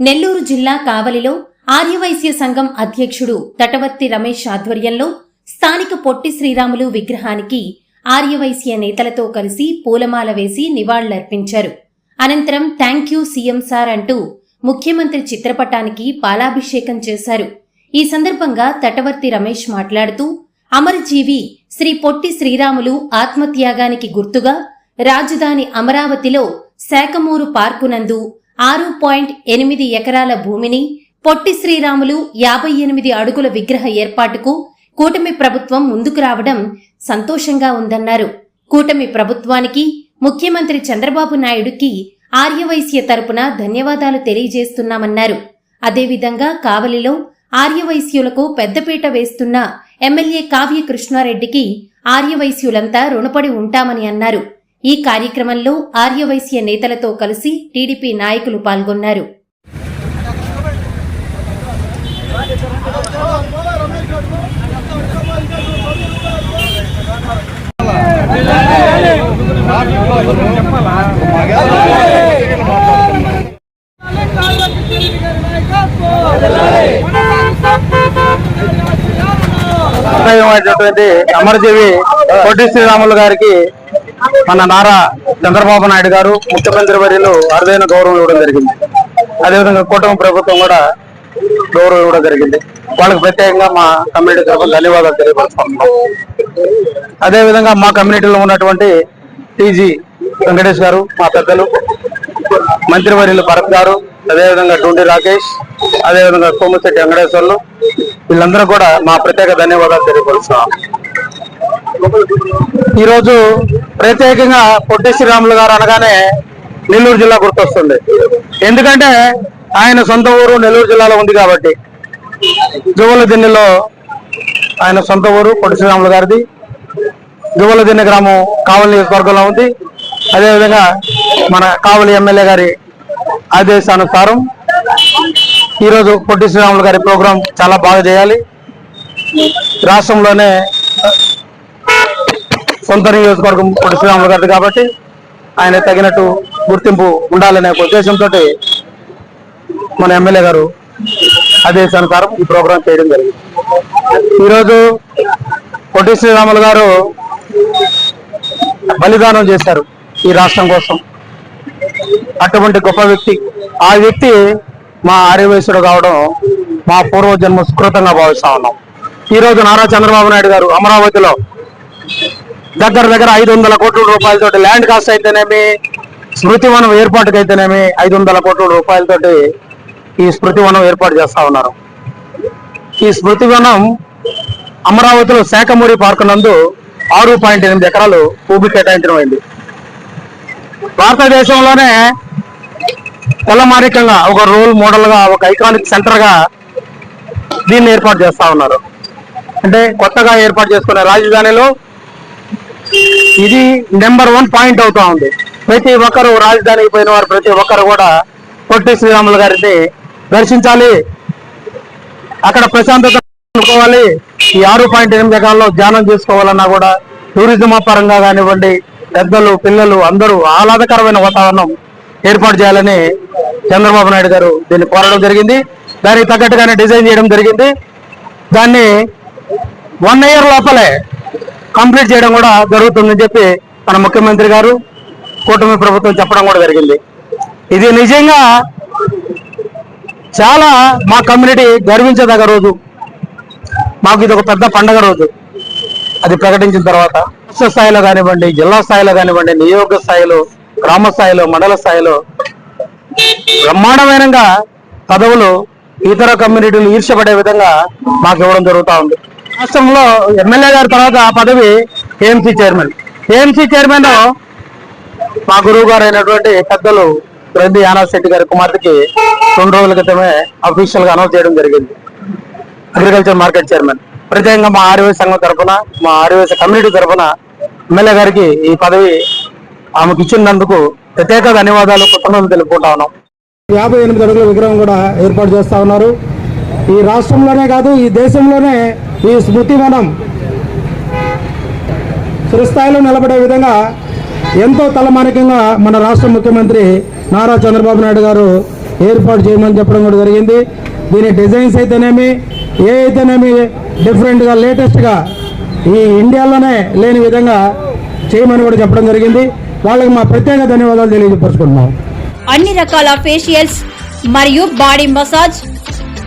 నెల్లూరు జిల్లా కావలిలో ఆర్యవైశ్య సంఘం అధ్యక్షుడు తటవర్తి రమేష్ ఆధ్వర్యంలో స్థానిక పొట్టి శ్రీరాములు విగ్రహానికి ఆర్యవైశ్య నేతలతో కలిసి పూలమాల వేసి నివాళులర్పించారు. అనంతరం థ్యాంక్ యూ సీఎం సార్ అంటూ ముఖ్యమంత్రి చిత్రపటానికి పాలాభిషేకం చేశారు. ఈ సందర్భంగా తటవర్తి రమేష్ మాట్లాడుతూ అమరజీవి శ్రీ పొట్టి శ్రీరాములు ఆత్మత్యాగానికి గుర్తుగా రాజధాని అమరావతిలో శాఖమూరు పార్కునందు ఆరు పాయింట్ ఎనిమిది ఎకరాల భూమిని పొట్టి శ్రీరాములు యాభై ఎనిమిది అడుగుల విగ్రహ ఏర్పాటుకు కూటమి ప్రభుత్వం ముందుకు రావడం సంతోషంగా ఉందన్నారు. కూటమి ప్రభుత్వానికి ముఖ్యమంత్రి చంద్రబాబు నాయుడుకి ఆర్యవైశ్య తరపున ధన్యవాదాలు తెలియజేస్తున్నామన్నారు. అదేవిధంగా కావలిలో ఆర్యవైశ్యులకు పెద్దపీట వేస్తున్న ఎమ్మెల్యే కావ్య కృష్ణారెడ్డికి ఆర్యవైశ్యులంతా రుణపడి ఉంటామని అన్నారు. ఈ కార్యక్రమంలో ఆర్యవైశ్య నేతలతో కలిసి టీడీపీ నాయకులు పాల్గొన్నారు. అమరజీవి పొట్టి శ్రీరాములు గారికి మన నారా చంద్రబాబు నాయుడు గారు ముఖ్యమంత్రి వర్యులు అరుదైన గౌరవం ఇవ్వడం జరిగింది. అదేవిధంగా కూటమి ప్రభుత్వం కూడా గౌరవం ఇవ్వడం జరిగింది. వాళ్ళకి ప్రత్యేకంగా మా కమ్యూనిటీ తరఫున ధన్యవాదాలు తెలియపరుస్తున్నాం అదేవిధంగా మా కమ్యూనిటీలో ఉన్నటువంటి టీజీ వెంకటేష్ గారు మా పెద్దలు మంత్రివర్యులు భరత్ గారు అదేవిధంగా డూండి రాకేష్ అదేవిధంగా సోమశెట్టి వెంకటేశ్వర్లు వీళ్ళందరూ కూడా మా ప్రత్యేక ధన్యవాదాలు తెలియపరుస్తున్నాం ఈరోజు ప్రత్యేకంగా పొట్టి శ్రీరాములు గారు అనగానే నెల్లూరు జిల్లా గుర్తొస్తుంది. ఎందుకంటే ఆయన సొంత ఊరు నెల్లూరు జిల్లాలో ఉంది కాబట్టి జువల దిన్నెలో ఆయన సొంత ఊరు పొట్టి శ్రీరాములు గారిది. జువల దిన్నె గ్రామం కావలి నియోజకవర్గంలో ఉంది. అదేవిధంగా మన కావలి ఎమ్మెల్యే గారి ఆదేశానుసారం ఈరోజు పొట్టి శ్రీరాములు గారి ప్రోగ్రాం చాలా బాగా చేయాలి. రాష్ట్రంలోనే సొంత నియోజకవర్గం పొట్టి శ్రీరాములు గారిది కాబట్టి ఆయన తగినట్టు గుర్తింపు ఉండాలనే ఒక ఉద్దేశంతో మన ఎమ్మెల్యే గారు ఆదేశానుసారం ఈ ప్రోగ్రాం చేయడం జరిగింది. ఈరోజు పొట్టి శ్రీరాములు గారు బలిదానం చేశారు ఈ రాష్ట్రం కోసం. అటువంటి గొప్ప వ్యక్తి ఆ వ్యక్తి మా ఆర్యవయసుడు కావడం మా పూర్వజన్మ సుకృతంగా భావిస్తా ఉన్నాం. ఈ రోజు నారా చంద్రబాబు నాయుడు గారు అమరావతిలో దగ్గర దగ్గర ఐదు వందల కోట్ల రూపాయలతోటి ల్యాండ్ కాస్ట్ అయితేనేమి స్మృతి వనం ఏర్పాటుకి అయితేనేమి ఐదు వందల కోట్ల రూపాయలతోటి ఈ స్మృతి వనం ఏర్పాటు చేస్తా ఉన్నారు. ఈ స్మృతి వనం అమరావతిలో శాఖమూరి పార్కు నందు ఆరు పాయింట్ ఎనిమిది ఎకరాలు భూమి కేటాయించడం అయింది భారతదేశంలోనే తెల్లమారికంగా ఒక రోల్ మోడల్గా ఒక ఐకానిక్ సెంటర్గా దీన్ని ఏర్పాటు చేస్తా ఉన్నారు. అంటే కొత్తగా ఏర్పాటు చేసుకునే రాజధానిలో ఇది నెంబర్ వన్ పాయింట్ అవుతా ఉంది. ప్రతి ఒక్కరు రాజధానికి పోయిన వారు ప్రతి ఒక్కరు కూడా పొట్టి శ్రీరాములు గారిని దర్శించాలి. అక్కడ ప్రశాంతత అనుకోవాలి ఈ ఆరు పాయింట్ ఎనిమిది ఎకరాల్లో ధ్యానం చేసుకోవాలన్నా కూడా టూరిజం పరంగా కానివ్వండి పెద్దలు పిల్లలు అందరూ ఆహ్లాదకరమైన వాతావరణం ఏర్పాటు చేయాలని చంద్రబాబు నాయుడు గారు దీన్ని కోరడం జరిగింది. దానికి తగ్గట్టుగానే డిజైన్ చేయడం జరిగింది. దాన్ని వన్ ఇయర్ లోపలే కంప్లీట్ చేయడం కూడా జరుగుతుందని చెప్పి మన ముఖ్యమంత్రి గారు కూటమి ప్రభుత్వం చెప్పడం కూడా జరిగింది. ఇది నిజంగా చాలా మా కమ్యూనిటీ గర్వించదగ్గ రోజు. మాకు ఇది ఒక పెద్ద పండగ రోజు. అది ప్రకటించిన తర్వాత రాష్ట్ర స్థాయిలో కానివ్వండి జిల్లా స్థాయిలో కానివ్వండి నియోజక స్థాయిలో గ్రామ స్థాయిలో మండల స్థాయిలో బ్రహ్మాండమైన పదవులు ఇతర కమ్యూనిటీలు ఈర్షపడే విధంగా మాకు ఇవ్వడం జరుగుతూ ఉంది. రాష్ట్రంలో ఎమ్మెల్యే గారి తర్వాత ఆ పదవి ఏఎంసీ చైర్మన్. ఏఎంసీ చైర్మన్ మా గురువు గారు అయినటువంటి పెద్దలు రెడ్డి యానాశెట్టి గారి కుమార్తెకి రెండు రోజుల క్రితమే అఫీషియల్గా అనౌన్స్ చేయడం జరిగింది. అగ్రికల్చర్ మార్కెట్ చైర్మన్ ప్రత్యేకంగా మా ఆర్యవేశ సంఘం తరఫున మా ఆర్యవేశ కమ్యూనిటీ తరఫున ఎమ్మెల్యే గారికి ఈ పదవి ఆమెకు ఇచ్చినందుకు ప్రత్యేక ధన్యవాదాలు కృతజ్ఞతలు తెలుపుకుంటా ఉన్నాం. యాభై ఎనిమిది అడుగుల విగ్రహం కూడా ఏర్పాటు చేస్తా ఉన్నారు. ఈ రాష్ట్రంలోనే కాదు ఈ దేశంలోనే ఈ స్మృతి మనం చిరస్థాయిలో నిలబడే విధంగా ఎంతో తలమానికంగా మన రాష్ట్ర ముఖ్యమంత్రి నారా చంద్రబాబు నాయుడు గారు ఏర్పాటు చేయమని చెప్పడం కూడా జరిగింది. దీని డిజైన్స్ అయితేనేమి ఏ అయితేనేమి డిఫరెంట్గా లేటెస్ట్గా ఈ ఇండియాలోనే లేని విధంగా చేయమని కూడా చెప్పడం జరిగింది. వాళ్ళకి మా ప్రత్యేక ధన్యవాదాలు తెలియజేపరుచుకుంటున్నాం. అన్ని రకాల ఫేషియల్స్ మరియు బాడీ మసాజ్